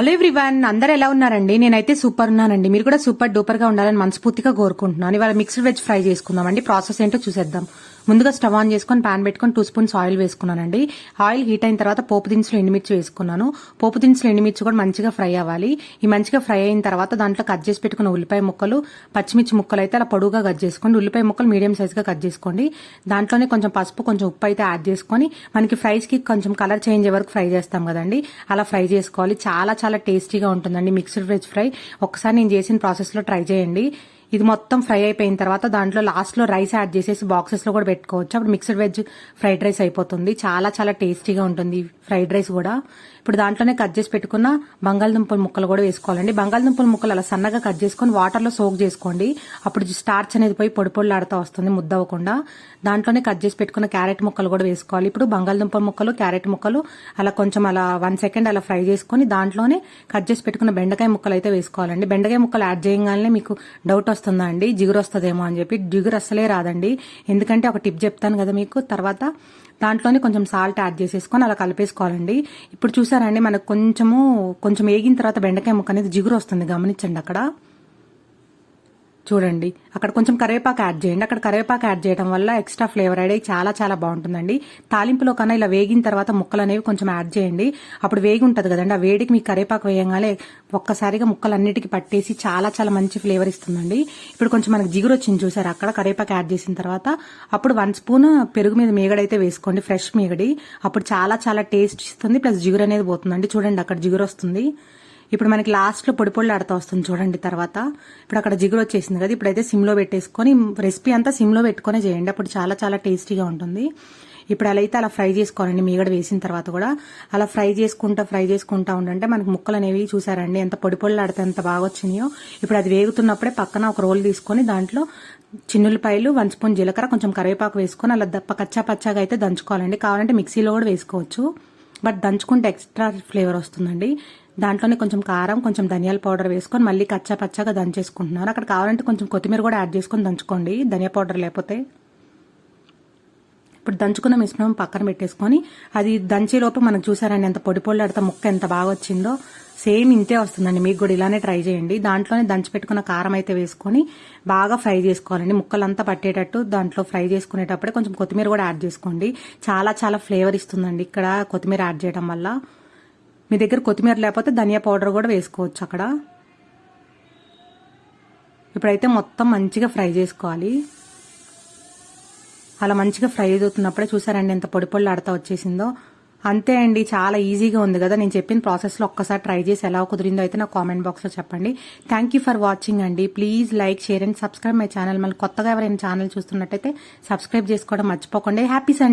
Hello everyone అందరు ఎలా ఉన్నారండి? నేనైతే సూపర్ ఉన్నానండి. మీరు కూడా సూపర్ డూపర్గా ఉండాలని మనస్ఫూర్తిగా కోరుకుంటున్నాను. ఇవాళ మిక్స్డ్ వెజ్ ఫ్రై చేసుకుందామండి. ప్రాసెస్ ఏంటో చూసేద్దాం. ముందుగా స్టవ్ ఆన్ చేసుకొని పాన్ పెట్టుకొని టూ స్పూన్స్ ఆయిల్ వేసుకున్నానండి. ఆయిల్ హీట్ అయిన తర్వాత పోపు దినుసులు ఎండుమిర్చి వేసుకున్నాను. పోపు దినుసులు ఎండుమిర్చి కూడా మంచిగా ఫ్రై అవ్వాలి. ఈ మంచిగా ఫ్రై అయిన తర్వాత దాంట్లో కట్ చేసి పెట్టుకున్న ఉల్లిపాయ ముక్కలు పచ్చిమిర్చి ముక్కలు అయితే అలా పొడుగుగా కట్ చేసుకోండి. ఉల్లిపాయ ముక్కలు మీడియం సైజ్గా కట్ చేసుకోండి. దాంట్లోనే కొంచెం పసుపు కొంచెం ఉప్పు అయితే యాడ్ చేసుకొని మనకి ఫ్రైస్కి కొంచెం కలర్ చేంజ్ వరకు ఫ్రై చేస్తాం కదండి. అలా ఫ్రై చేసుకోవాలి. చాలా చాలా టేస్టీగా ఉంటుందండి మిక్స్డ్ వెజ్ ఫ్రై. ఒకసారి నేను చేసిన ప్రాసెస్లో ట్రై చేయండి. ఇది మొత్తం ఫ్రై అయిపోయిన తర్వాత దాంట్లో లాస్ట్లో రైస్ యాడ్ చేసేసి బాక్సెస్లో కూడా పెట్టుకోవచ్చు. అప్పుడు మిక్స్డ్ వెజ్ ఫ్రైడ్ రైస్ అయిపోతుంది. చాలా చాలా టేస్టీగా ఉంటుంది ఫ్రైడ్ రైస్ కూడా. ఇప్పుడు దాంట్లోనే కట్ చేసి పెట్టుకున్న బంగాళదుంపల ముక్కలు కూడా వేసుకోవాలండి. బంగాళదుంపల ముక్కలు అలా సన్నగా కట్ చేసుకొని వాటర్లో సోక్ చేసుకోండి. అప్పుడు స్టార్చ్ అనేది పోయి పొడి పొడిలాడుతూ వస్తుంది ముద్ద అవ్వకుండా దాంట్లోనే కట్ చేసి పెట్టుకున్న క్యారెట్ ముక్కలు కూడా వేసుకోవాలి. ఇప్పుడు బంగాళదుంపల ముక్కలు క్యారెట్ ముక్కలు అలా కొంచెం అలా వన్ సెకండ్ అలా ఫ్రై చేసుకొని దాంట్లోనే కట్ చేసి పెట్టుకున్న బెండకాయ ముక్కలు అయితే వేసుకోవాలండి. బెండకాయ ముక్కలు యాడ్ చేయగానే మీకు డౌట్ వస్తుందా అండి? జిగురు వస్తుందేమో అని చెప్పి జిగురు అస్సలే రాదండి. ఎందుకంటే ఒక టిప్ చెప్తాను కదా మీకు. తర్వాత దాంట్లోనే కొంచెం సాల్ట్ యాడ్ చేసేసుకొని అలా కలిపేసుకోవాలండి. ఇప్పుడు చూసారండి మనకు కొంచెము కొంచెం వేగిన తర్వాత బెండకాయ ముక్క అనేది జిగురు వస్తుంది గమనించండి అక్కడ. చూడండి. అక్కడ కొంచెం కరివేపాకు యాడ్ చేయండి. అక్కడ కరివేపాకు యాడ్ చేయడం వల్ల ఎక్స్ట్రా ఫ్లేవర్ అయ్యి చాలా చాలా బాగుంటుందండి. తాలింపులో కన్నా ఇలా వేగిన తర్వాత ముక్కలు అనేవి కొంచెం యాడ్ చేయండి. అప్పుడు వేగి ఉంటుంది కదండి. ఆ వేడికి మీకు కరివేపాకు వేయంగానే ఒక్కసారిగా ముక్కలన్నిటికీ పట్టేసి చాలా చాలా మంచి ఫ్లేవర్ ఇస్తుందండి. ఇప్పుడు కొంచెం మనకి జిగురు వచ్చింది చూసారు? అక్కడ కరివేపాకు యాడ్ చేసిన తర్వాత అప్పుడు వన్ స్పూన్ పెరుగు మీద మీగడైతే వేసుకోండి. ఫ్రెష్ మీగడి. అప్పుడు చాలా చాలా టేస్ట్ ఇస్తుంది. ప్లస్ జిగురు అనేది పోతుందండి. చూడండి అక్కడ జిగురు వస్తుంది. ఇప్పుడు మనకి లాస్ట్లో పొడి పొడి ఆడుతూ వస్తుంది చూడండి తర్వాత. ఇప్పుడు అక్కడ జిగురు వచ్చేసింది కదా ఇప్పుడైతే సిమ్లో పెట్టేసుకొని రెసిపీ అంతా సిమ్లో పెట్టుకునే చేయండి. అప్పుడు చాలా చాలా టేస్టీగా ఉంటుంది. ఇప్పుడు అలా అయితే అలా ఫ్రై చేసుకోవాలండి. మీగడ వేసిన తర్వాత కూడా అలా ఫ్రై చేసుకుంటా ఫ్రై చేసుకుంటా ఉండంటే మనకి ముక్కలు అనేవి చూసారండి ఎంత పొడి పొడి ఆడితే ఎంత బాగా వచ్చినాయో. ఇప్పుడు అది వేగుతున్నప్పుడే పక్కన ఒక రోల్ తీసుకొని దాంట్లో చిన్నులపాయలు వన్ స్పూన్ జీలకర్ర కొంచెం కరివేపాకు వేసుకొని అలా దప్ప కచ్చా పచ్చాగా అయితే దంచుకోవాలండి. కావాలంటే మిక్సీలో కూడా వేసుకోవచ్చు. బట్ దంచుకుంటే ఎక్స్ట్రా ఫ్లేవర్ వస్తుందండి. దాంట్లోనే కొంచెం కారం కొంచెం ధనియాల పౌడర్ వేసుకొని మళ్ళీ కచ్చా పచ్చాగా దంచేసుకుంటున్నాను అక్కడ కావాలంటే కొంచెం కొత్తిమీర కూడా యాడ్ చేసుకొని దంచుకోండి ధనియా పౌడర్ లేకపోతే. ఇప్పుడు దంచుకున్న మిశ్రమం పక్కన పెట్టేసుకొని అది దంచేలోపు మనం చూసారండి ఎంత పొడి పొడి ముక్క ఎంత బాగా వచ్చిందో. సేమ్ ఇంతే వస్తుందండి మీకు కూడా ఇలానే ట్రై చేయండి. దాంట్లోనే దంచి పెట్టుకున్న కారం అయితే వేసుకొని బాగా ఫ్రై చేసుకోవాలండి. ముక్కలంతా పట్టేటట్టు దాంట్లో ఫ్రై చేసుకునేటప్పుడే కొంచెం కొత్తిమీర కూడా యాడ్ చేసుకోండి. చాలా చాలా ఫ్లేవర్ ఇస్తుందండి ఇక్కడ కొత్తిమీర యాడ్ చేయడం వల్ల. మీ దగ్గర కొత్తిమీర లేకపోతే ధనియా పౌడర్ కూడా వేసుకోవచ్చు అక్కడ. ఇప్పుడైతే మొత్తం మంచిగా ఫ్రై చేసుకోవాలి. అలా మంచిగా ఫ్రై అవుతున్నప్పుడే చూసారండి ఎంత పొడి పొడి ఆడతా వచ్చేసిందో. అంతే అండి చాలా ఈజీగా ఉంది కదా. నేను చెప్పిన ప్రాసెస్లో ఒక్కసారి ట్రై చేసి ఎలా కుదిరిందో అయితే నాకు కామెంట్ బాక్స్లో చెప్పండి. థ్యాంక్ యూ ఫర్ వాచింగ్ అండి. Please like share and subscribe my channel మళ్ళీ కొత్తగా ఎవరైనా ఛానల్ చూస్తున్నట్టయితే సబ్స్క్రైబ్ చేసుకోవడం మర్చిపోకండి. Happy Sunday